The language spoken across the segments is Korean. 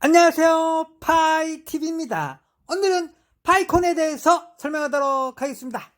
안녕하세요. 파이TV입니다. 오늘은 파이콘에 대해서 설명하도록 하겠습니다.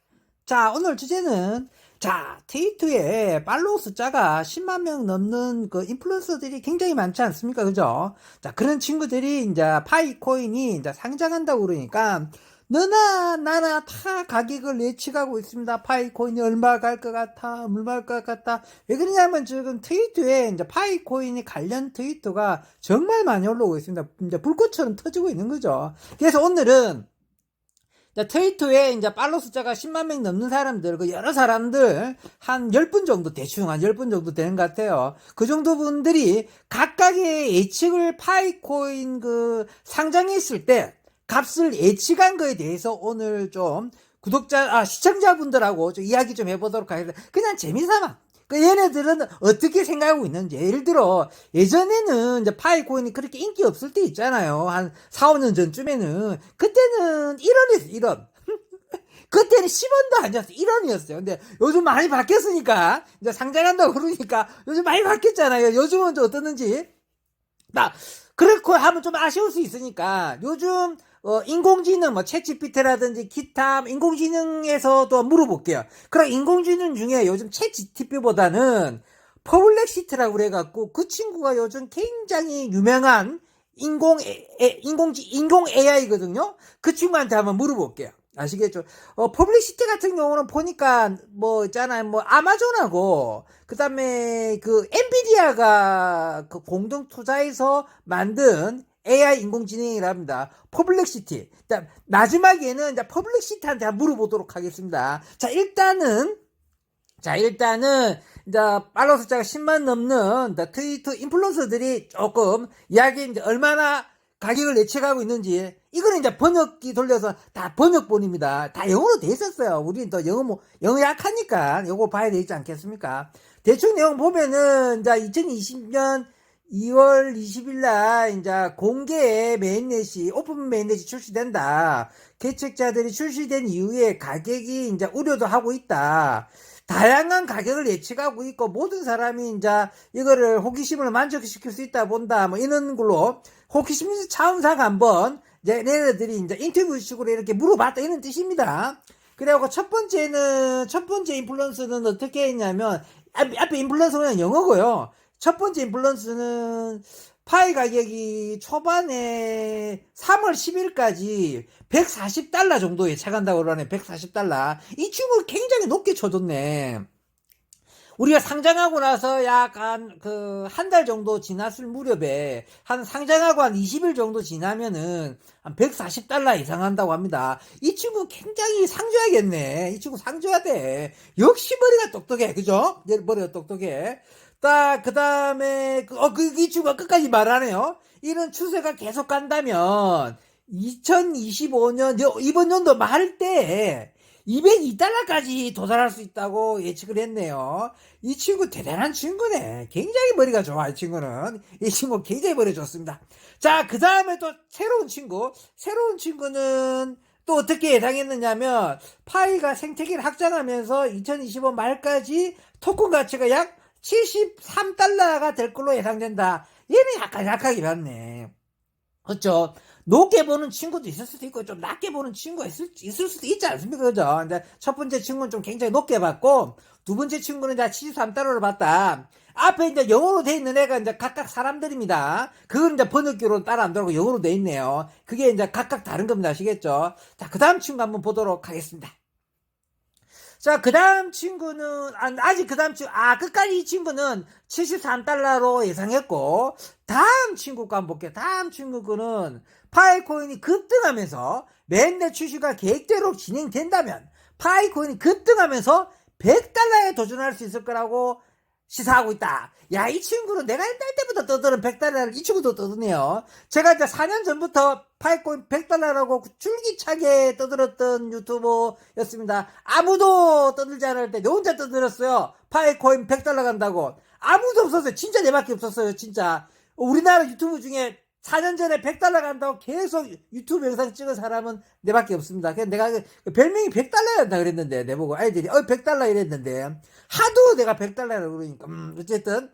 자, 오늘 주제는, 자, 트위터에 팔로우 숫자가 10만 명 넘는 그 인플루언서들이 굉장히 많지 않습니까? 그죠? 자, 그런 친구들이 이제 파이코인이 이제 상장한다고 그러니까, 너나 나나 다 가격을 예측하고 있습니다. 파이코인이 얼마 갈 것 같아, 얼마 갈 것 같다. 왜 그러냐면 지금 트위터에 이제 파이코인이 관련 트위터가 정말 많이 올라오고 있습니다. 이제 불꽃처럼 터지고 있는 거죠. 그래서 오늘은 트위터에 이제 팔로우 숫자가 10만 명 넘는 사람들, 그 여러 사람들, 한 10분 정도, 대충 한 10분 정도 되는 것 같아요. 그 정도 분들이 각각의 예측을 파이코인 그 상장했을 때 값을 예측한 거에 대해서 오늘 좀 구독자, 아, 시청자분들하고 좀 이야기 좀 해보도록 하겠습니다. 그냥 재미삼아. 그 얘네들은 어떻게 생각하고 있는지. 예를 들어, 예전에는 이제 파이코인이 그렇게 인기 없을 때 있잖아요. 한 4, 5년 전쯤에는. 그때는 1원이었어, 1원. 그때는 10원도 안 줬어. 1원이었어요. 근데 요즘 많이 바뀌었으니까, 이제 상장한다고 그러니까, 요즘 많이 바뀌었잖아요. 요즘은 좀 어떻는지. 나, 그렇고 하면 좀 아쉬울 수 있으니까, 요즘, 어, 인공지능, 뭐, 챗GPT라든지 기타 인공지능에서도 물어볼게요. 그럼 인공지능 중에 요즘 챗GPT보다는 퍼블렉시트라고 그래갖고 그 친구가 요즘 굉장히 유명한 인공, 에, 에, 인공지, 인공 AI거든요? 그 친구한테 한번 물어볼게요. 아시겠죠? 어, 퍼블리시티 같은 경우는 보니까, 뭐, 있잖아요. 뭐, 아마존하고, 그 다음에, 그, 엔비디아가 그 공동 투자해서 만든 AI 인공지능이랍니다. 퍼블렉시티. 자, 마지막에는 이제 퍼블렉시티한테 한번 물어보도록 하겠습니다. 자, 일단은, 자, 일단은, 이제, 팔로우 숫자가 10만 넘는 트위터 인플루언서들이 조금 이야기 이제 얼마나 가격을 예측하고 있는지, 이거는 이제 번역기 돌려서 다 번역본입니다. 다 영어로 돼 있었어요. 우리는 또 영어, 뭐, 영어 약하니까 요거 봐야 되지 않겠습니까? 대충 내용 보면은, 이제 2020년 2월 20일 날, 이제 공개 메인넷이, 오픈 메인넷이 출시된다. 개척자들이 출시된 이후에 가격이 이제 우려도 하고 있다. 다양한 가격을 예측하고 있고 모든 사람이 이제 이거를 호기심을 만족시킬 수 있다 본다 뭐 이런 걸로 호기심 차원사가 한번 이제 얘네들이 이제 인터뷰식으로 이렇게 물어봤다 이런 뜻입니다. 그래갖고 첫 번째는 첫 번째 인플루언서는 어떻게 했냐면 앞- 앞에 인플루언서는 영어고요. 첫 번째 인플루언서는 파이 가격이 초반에 3월 10일까지 140달러 정도 예측한다고 그러네. 140달러. 이 친구 굉장히 높게 쳐줬네. 우리가 상장하고 나서 약간 그 한 달 정도 지났을 무렵에 한 상장하고 한 20일 정도 지나면은 한 140달러 예상한다고 합니다. 이 친구 굉장히 상줘야겠네. 이 친구 상줘야 돼. 역시 머리가 똑똑해. 그죠? 얘 머리가 똑똑해. 딱, 그 다음에, 그, 어, 그, 이 친구가 끝까지 말하네요. 이런 추세가 계속 간다면, 2025년, 이번 연도 말 때, 202달러까지 도달할 수 있다고 예측을 했네요. 이 친구 대단한 친구네. 굉장히 머리가 좋아, 이 친구는. 이 친구 굉장히 머리 좋습니다. 자, 그 다음에 또 새로운 친구. 새로운 친구는 또 어떻게 예상했느냐면, 파이가 생태계를 확장하면서 2025 말까지 토큰 가치가 약 73달러가 될 걸로 예상된다. 얘는 약간 약하게 봤네. 그렇죠. 높게 보는 친구도 있을 수도 있고 좀 낮게 보는 친구가 있을, 있을 수도 있지 않습니까? 그죠? 근데 첫 번째 친구는 좀 굉장히 높게 봤고 두 번째 친구는 이제 73달러를 봤다. 앞에 이제 영어로 돼 있는 애가 이제 각각 사람들입니다. 그걸 이제 번역기로 따라 안 들어가고 영어로 돼 있네요. 그게 이제 각각 다른 겁니다. 아시겠죠? 자, 그 다음 친구 한번 보도록 하겠습니다. 자, 그 다음 친구는, 아, 아직 그 다음 친구, 아, 끝까지 이 친구는 73달러로 예상했고, 다음 친구 거 한번 볼게요. 다음 친구 거는 파이코인이 급등하면서 맨날 출시가 계획대로 진행된다면, 파이코인이 급등하면서 100달러에 도전할 수 있을 거라고 시사하고 있다. 야, 이 친구는 내가 옛날 때부터 떠드는 100달러를 이 친구도 떠드네요. 제가 이제 4년 전부터 파이코인 100달러라고 줄기차게 떠들었던 유튜버였습니다. 아무도 떠들지 않을 때 내 혼자 떠들었어요. 파이코인 100달러 간다고. 아무도 없었어요. 진짜 내밖에 없었어요. 진짜. 우리나라 유튜브 중에 4년 전에 100달러 간다고 계속 유튜브 영상 찍은 사람은 내밖에 없습니다. 그래서 내가 그 별명이 100달러였다 그랬는데 내보고 아이들이 어 100달러 이랬는데 하도 내가 100달러라고 그러니까 음 어쨌든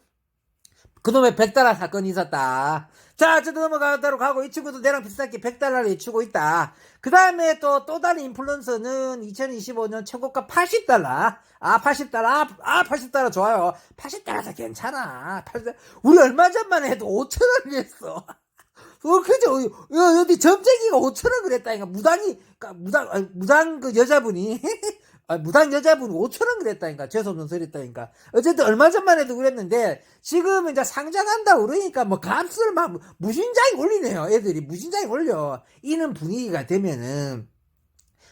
그놈의 100달러 사건이 있었다. 자, 어쨌든 넘어가도록 하고, 이 친구도 내랑 비슷하게 100달러를 예치고 있다. 그 다음에 또, 또 다른 인플루언서는 2025년 최고가 80달러. 아, 80달러. 아, 아 80달러 좋아요. 80달러도 괜찮아. 80달러. 우리 얼마 전만 해도 5천원을 했어. 어, 그죠? 어, 어디 점쟁이가 5천원 그랬다니까. 무당이, 그러니까 무당, 아, 무당 그 여자분이. 아, 무당 여자분이 5천원 그랬다니까. 재수없는 소리 했다니까. 어쨌든 얼마 전만 해도 그랬는데, 지금 이제 상장한다고 그러니까 뭐 값을 막 무신장이 올리네요. 애들이 무신장이 올려. 이는 분위기가 되면은,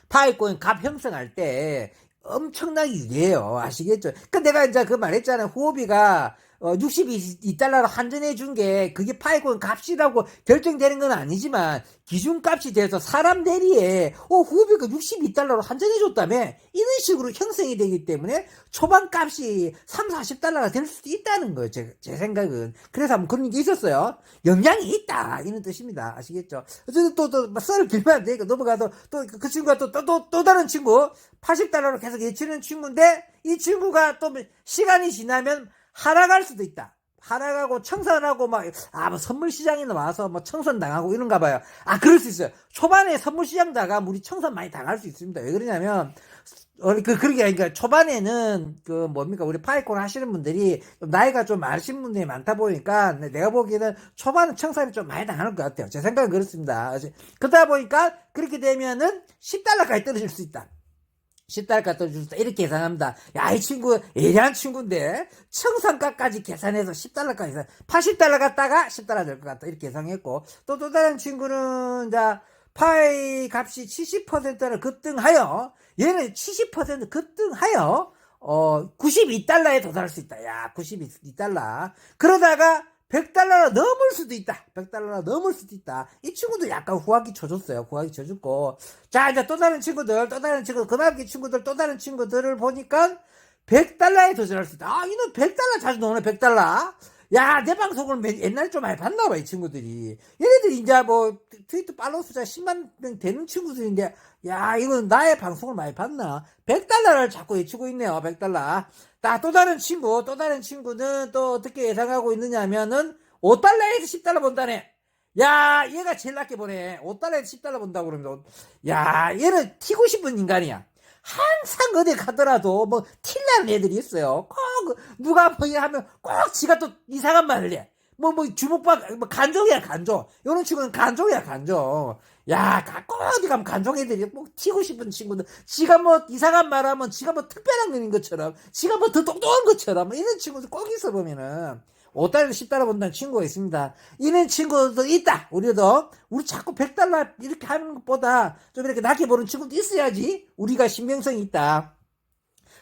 파이코인 값 형성할 때 엄청나게 유리해요. 아시겠죠? 그 내가 이제 그 말했잖아요. 후오비가 어, 62달러로 한전해 준 게 그게 파이코인 값이라고 결정되는 건 아니지만 기준값이 돼서 사람 대리에 어, 후오비가 62달러로 한전해 줬다며 이런 식으로 형성이 되기 때문에 초반 값이 3, 40달러가 될 수도 있다는 거예요. 제, 제 생각은. 그래서 한번 그런 게 있었어요. 영향이 있다. 이런 뜻입니다. 아시겠죠? 어쨌든 또, 또, 썰을 길면 안 되니까 넘어가도 또 그 친구가 또, 또, 또, 또 다른 친구 80달러로 계속 예치는 친구인데 이 친구가 또 시간이 지나면 하락할 수도 있다. 하락하고 청산하고 막, 아, 뭐 선물 시장에 와서 뭐 청산 당하고 이런가 봐요. 아, 그럴 수 있어요. 초반에 선물 시장 다가 우리 청산 많이 당할 수 있습니다. 왜 그러냐면, 어, 그, 그러게, 그러니까 초반에는 그 뭡니까, 우리 파이콘 하시는 분들이 좀 나이가 좀 많으신 분들이 많다 보니까 내가 보기에는 초반은 청산이 좀 많이 당하는 것 같아요. 제 생각은 그렇습니다. 그러다 보니까 그렇게 되면은 10달러까지 떨어질 수 있다. 10달러까지 떨어질 수 있다. 이렇게 계산합니다. 야, 이 친구 예리한 친구인데 청산가까지 계산해서 10달러까지 80달러 갔다가 10달러 될 것 같다. 이렇게 계산했고 또 또 다른 친구는 자 파이 값이 70%를 급등하여 얘는 70% 급등하여 어 92달러에 도달할 수 있다. 야, 92달러. 그러다가 100달러가 넘을 수도 있다. 100달러가 넘을 수도 있다. 이 친구도 약간 후하기 쳐줬어요. 후하기 쳐줬고. 자, 이제 또 다른 친구들, 또 다른 친구들, 그만기 친구들, 또 다른 친구들을 보니까 100달러에 도전할 수 있다. 아, 이놈 100달러 자주 나오네, 100달러. 야, 내 방송을 맨- 옛날에 좀 많이 봤나 봐, 이 친구들이. 얘네들이 이제 뭐, 트위터 팔로우 숫자 10만 명 되는 친구들인데, 야, 이건 나의 방송을 많이 봤나? 100달러를 자꾸 외치고 있네요, 100달러. 자, 또 다른 친구, 또 다른 친구는 또 어떻게 예상하고 있느냐 하면은, 5달러에서 10달러 본다네. 야, 얘가 제일 낮게 보네. 5달러에서 10달러 본다고 그러면, 야, 얘는 튀고 싶은 인간이야. 항상 어디 가더라도 뭐 틸나는 애들이 있어요. 꼭 누가 뭐 하면 꼭 지가 또 이상한 말을 해. 뭐 뭐 주먹밥 뭐 간종이야 간종. 이런 친구는 간종이야 간종. 야, 가- 꼭 어디 가면 간종 애들이 꼭 튀고 싶은 친구들. 지가 뭐 이상한 말 하면 지가 뭐 특별한 놈인 것처럼, 지가 뭐 더 똑똑한 것처럼 뭐 이런 친구들 꼭 있어 보면은 5달러, 10달러 본다는 친구가 있습니다. 이런 친구도 있다. 우리도 우리 자꾸 100달러 이렇게 하는 것보다 좀 이렇게 낮게 보는 친구도 있어야지 우리가 신빙성이 있다.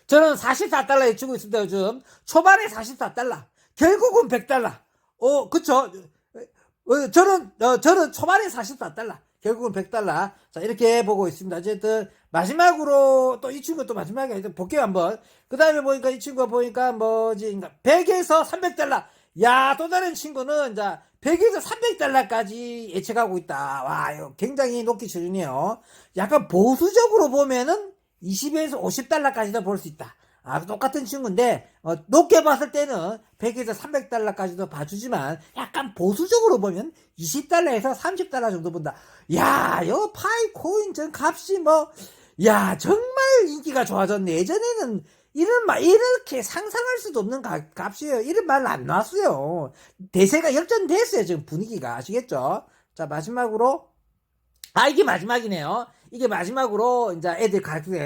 저는 44달러에 주고 있습니다, 요즘. 초반에 44달러. 결국은 100달러. 어, 그쵸. 어, 저는, 어, 저는 초반에 44달러. 결국은 100달러. 자, 이렇게 보고 있습니다. 어쨌든, 마지막으로, 또 이 친구 또 마지막에 볼게요, 한번. 그 다음에 보니까 이 친구가 보니까 뭐지, 100에서 300달러. 야, 또 다른 친구는, 자, 100에서 300달러까지 예측하고 있다. 와, 이거 굉장히 높게 쳐주네요. 약간 보수적으로 보면은 20에서 50달러까지도 볼 수 있다. 아, 똑같은 친구인데, 어, 높게 봤을 때는 100에서 300달러까지도 봐주지만, 약간 보수적으로 보면 20달러에서 30달러 정도 본다. 야, 요 파이 코인 전 값이 뭐, 야, 정말 인기가 좋아졌네. 예전에는 이런 말, 이렇게 상상할 수도 없는 가- 값이에요. 이런 말 안 나왔어요. 대세가 역전됐어요. 지금 분위기가. 아시겠죠? 자, 마지막으로, 아, 이게 마지막이네요. 이게 마지막으로 이제 애들 가르치고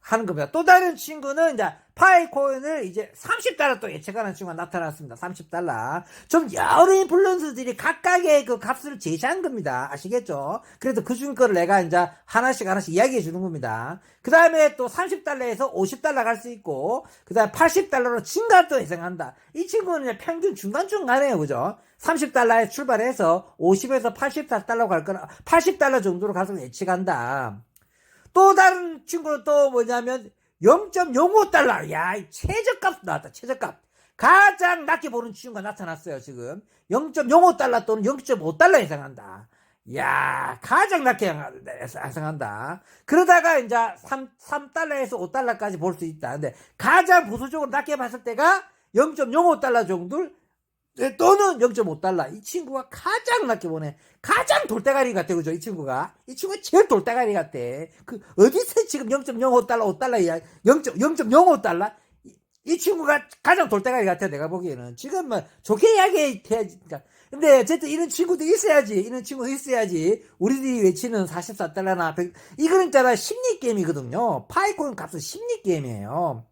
하는 겁니다. 또 다른 친구는 이제 파이코인을 이제 30달러 또 예측하는 친구가 나타났습니다. 30달러. 좀 여러 인플루언서들이 각각의 그 값을 제시한 겁니다. 아시겠죠? 그래도 그 중 거를 내가 이제 하나씩 하나씩 이야기해 주는 겁니다. 그 다음에 또 30달러에서 50달러 갈 수 있고, 그 다음에 80달러로 증가도 예상한다. 이 친구는 평균 중간중간에요. 그죠? 30달러에 출발해서 50에서 84달러 갈 거나 80달러 정도로 가서 예측한다. 또 다른 친구는 또 뭐냐면 0.05달러. 야, 이 최저값 나왔다. 최저값. 가장 낮게 보는 친구가 나타났어요, 지금. 0.05달러 또는 0.5달러 예상한다. 야 가장 낮게 예상한다. 그러다가 이제 3, 3달러에서 5달러까지 볼 수 있다. 근데 가장 보수적으로 낮게 봤을 때가 0.05달러 정도 또는 0.5달러. 이 친구가 가장 낮게 보네. 가장 돌대가리 같아, 그죠? 이 친구가. 이 친구가 제일 돌대가리 같아. 그, 어디서 지금 0.05달러, 5달러야? 0.05달러? 이, 이 친구가 가장 돌대가리 같아, 내가 보기에는. 지금 뭐, 좋게 이야기해야지. 그러니까. 근데 어쨌든 이런 친구도 있어야지. 이런 친구 있어야지. 우리들이 외치는 44달러나 100, 이거는 있잖아. 심리게임이거든요. 파이콘 값은 심리게임이에요.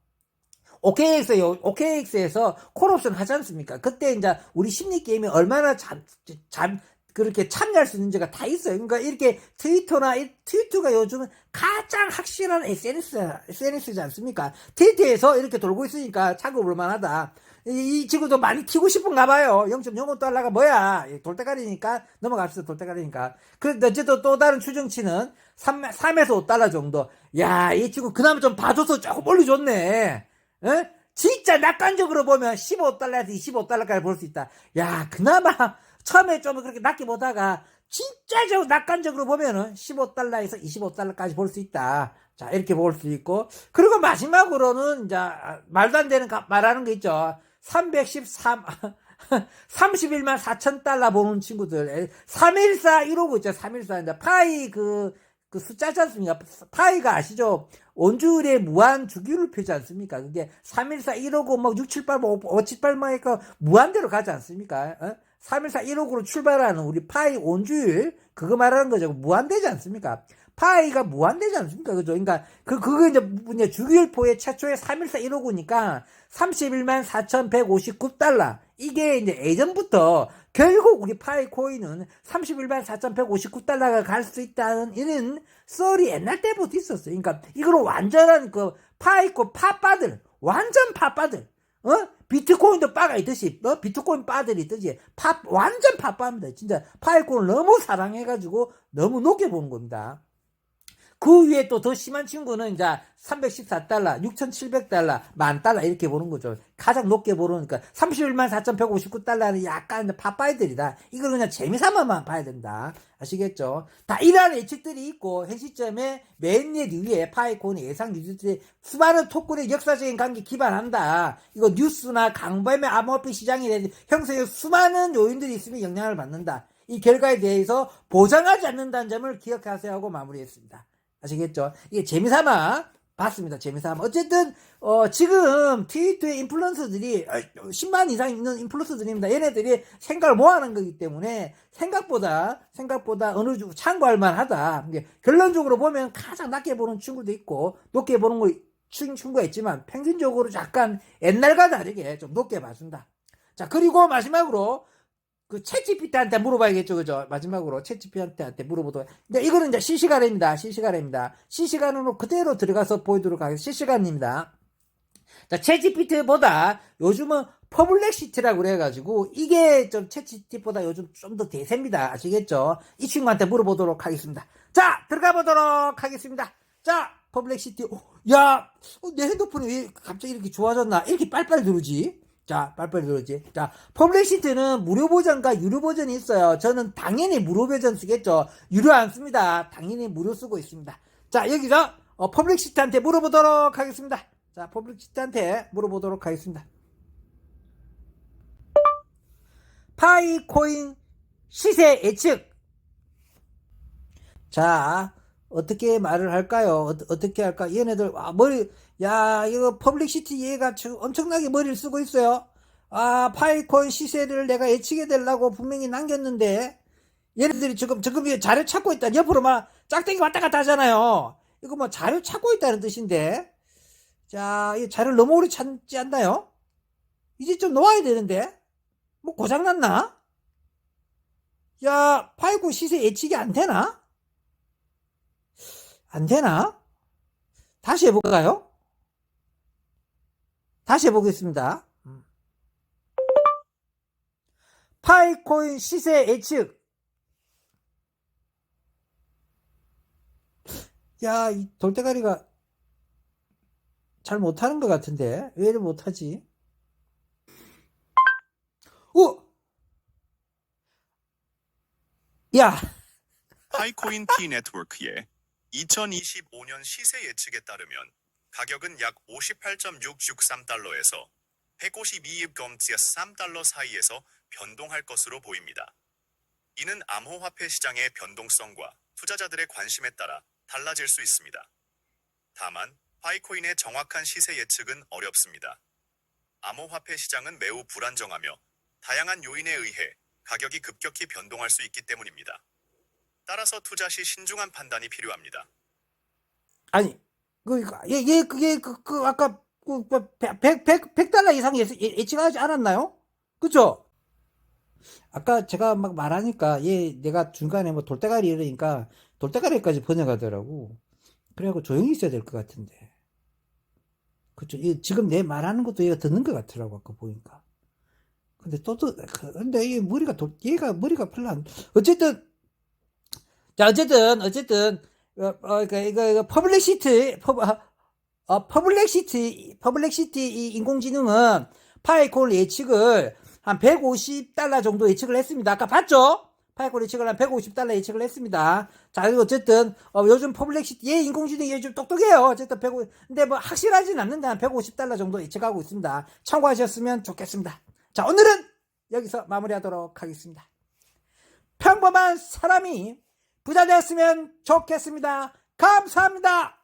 OKX, OKX에서 콜옵션 하지 않습니까? 그때 이제 우리 심리 게임이 얼마나 잠, 잠, 그렇게 참여할 수 있는지가 다 있어요. 그러니까 이렇게 트위터나, 이- 트위터가 요즘은 가장 확실한 SNS, SNS지 않습니까? 트위터에서 이렇게 돌고 있으니까 참고 볼 만하다. 이, 이 친구도 많이 튀고 싶은가 봐요. 0.05달러가 뭐야. 돌대가리니까 넘어갑시다. 돌대가리니까. 그, 어쨌든 또 다른 추정치는 3, 3에서 5달러 정도. 야, 이 친구 그나마 좀 봐줘서 조금 올려줬네. 어? 진짜 낙관적으로 보면 15달러에서 25달러까지 볼 수 있다. 야, 그나마 처음에 좀 그렇게 낮게 보다가 진짜 저 낙관적으로 보면은 15달러에서 25달러까지 볼 수 있다. 자, 이렇게 볼 수 있고. 그리고 마지막으로는 이제 아, 말도 안 되는 가- 말하는 거 있죠. 313, 31만 4천 달러 보는 친구들. 314 이러고 있죠. 314. 이제 파이 그, 그 숫자지 않습니까? 파이가 아시죠? 원주율의 무한 주기율을 펴지 않습니까? 그게 314 1호고 뭐 6, 7, 8, 5, 5 7, 8, 뭐 하니까 무한대로 가지 않습니까? 어? 314 1호으로 출발하는 우리 파이 원주율 그거 말하는 거죠. 무한대지 않습니까? 파이가 무한대지 않습니까? 그죠? 그러니까 그 그거 이제 이제 주기율표의 최초의 314 1호구니까 31만 4,159달러. 이게 이제 예전부터 결국 우리 파이 코인은 31만 4,159달러가 갈 수 있다는 이런 썰이 옛날 때부터 있었어요. 그러니까 이거는 완전한 그 파이 코 파빠들, 완전 파빠들, 어? 비트코인도 빠가 있듯이, 어? 비트코인 빠들이 있듯이, 파, 완전 파빠입니다. 진짜 파이코를 너무 사랑해가지고 너무 높게 보는 겁니다. 그 위에 또 더 심한 친구는 이제 314달러, 6,700달러, 만 달러 이렇게 보는 거죠. 가장 높게 보르니까 31만 4,159달러는 약간 파파이들이다. 이걸 그냥 재미삼아만 봐야 된다. 아시겠죠? 다 이러한 예측들이 있고 현 시점에 맨넷 위에 파이콘의 예상 유지들이 수많은 토큰의 역사적인 관계 기반한다. 이거 뉴스나 강범의 암호화폐 시장에 형성의 수많은 요인들이 있으면 영향을 받는다. 이 결과에 대해서 보장하지 않는다는 점을 기억하세요 하고 마무리했습니다. 아시겠죠? 이게 재미삼아 봤습니다. 재미삼아. 어쨌든 어, 지금 트위터의 인플루언서들이 10만 이상 있는 인플루언서들입니다. 얘네들이 생각을 모아놓은 거기 때문에 생각보다 생각보다 어느 정도 참고할 만하다. 결론적으로 보면 가장 낮게 보는 친구도 있고 높게 보는 거 친- 친구가 있지만 평균적으로 약간 옛날과 다르게 좀 높게 봐준다. 자 그리고 마지막으로 그 채찌피트한테 물어봐야겠죠, 그죠? 마지막으로 채찌피트한테 물어보도록. 근데 이거는 이제 실시간입니다. 실시간입니다. 실시간으로 그대로 들어가서 보이도록 하겠습니다. 실시간입니다. 자, 채찌피트보다 요즘은 퍼블렉시트라고 그래가지고 이게 좀 채찌피트보다 요즘 좀 더 대세입니다. 아시겠죠? 이 친구한테 물어보도록 하겠습니다. 자, 들어가 보도록 하겠습니다. 자, 퍼블렉시티. 어, 야, 어, 내 핸드폰이 왜 갑자기 이렇게 좋아졌나? 이렇게 빨빨 누르지? 자, 빨빨 누르지. 자, 퍼블렉시트는 무료 버전과 유료 버전이 있어요. 저는 당연히 무료 버전 쓰겠죠. 유료 안 씁니다. 당연히 무료 쓰고 있습니다. 자, 여기서 어, 퍼블렉시트한테 물어보도록 하겠습니다. 자, 퍼블렉시트한테 물어보도록 하겠습니다. 파이코인 시세 예측. 자, 어떻게 말을 할까요? 어, 떻게 할까? 얘네들, 와, 머리, 야, 이거 퍼블릭시티 얘가 엄청나게 머리를 쓰고 있어요. 아, 파이콘 시세를 내가 예측해 달라고 분명히 남겼는데, 얘네들이 지금, 지금 자료 찾고 있다. 옆으로 막 짝대기 왔다 갔다 하잖아요. 이거 뭐 자료 찾고 있다는 뜻인데, 자, 이 자료를 너무 오래 찾지 않나요? 이제 좀 놓아야 되는데, 뭐 고장 났나? 야, 파이콘 시세 예측이 안 되나? 안 되나? 다시 해볼까요? 다시 해보겠습니다. 음. 파이코인 시세 예측. 야, 이 돌대가리가 잘 못하는 것 같은데. 왜 이렇게 못하지? 오! 야, 파이코인 T 네트워크의 2025년 시세 예측에 따르면 가격은 약 58.663달러에서 152.3달러 사이에서 변동할 것으로 보입니다. 이는 암호화폐 시장의 변동성과 투자자들의 관심에 따라 달라질 수 있습니다. 다만 파이코인의 정확한 시세 예측은 어렵습니다. 암호화폐 시장은 매우 불안정하며 다양한 요인에 의해 가격이 급격히 변동할 수 있기 때문입니다. 따라서 투자 시 신중한 판단이 필요합니다. 아니, 그, 얘, 얘, 그게, 그, 그, 아까, 그, 뭐, 달러 이상 예, 예, 예측하지 않았나요? 그죠? 아까 제가 막 말하니까, 얘, 내가 중간에 뭐 돌대가리 이러니까, 돌대가리까지 번역하더라고. 그래갖고 조용히 있어야 될 것 같은데. 그쵸. 얘 지금 내 말하는 것도 얘가 듣는 것 같더라고, 아까 보니까. 근데 또, 또, 그- 근데 얘 머리가, 도, 얘가 머리가 별로 안, 어쨌든, 자, 어쨌든, 어쨌든, 어, 어, 이거, 이거, 이거, 퍼블렉시트, 퍼, 어, 어, 퍼블렉시트, 퍼블렉시트 이 인공지능은 파이콘 예측을 한 150달러 정도 예측을 했습니다. 아까 봤죠? 파이콘 예측을 한 150달러 예측을 했습니다. 자, 그리고 어쨌든, 어, 요즘 퍼블렉시티, 얘 인공지능이 요즘 똑똑해요. 어쨌든 150, 근데 뭐 확실하진 않는데 한 150달러 정도 예측하고 있습니다. 참고하셨으면 좋겠습니다. 자, 오늘은 여기서 마무리하도록 하겠습니다. 평범한 사람이 부자 되었으면 좋겠습니다. 감사합니다.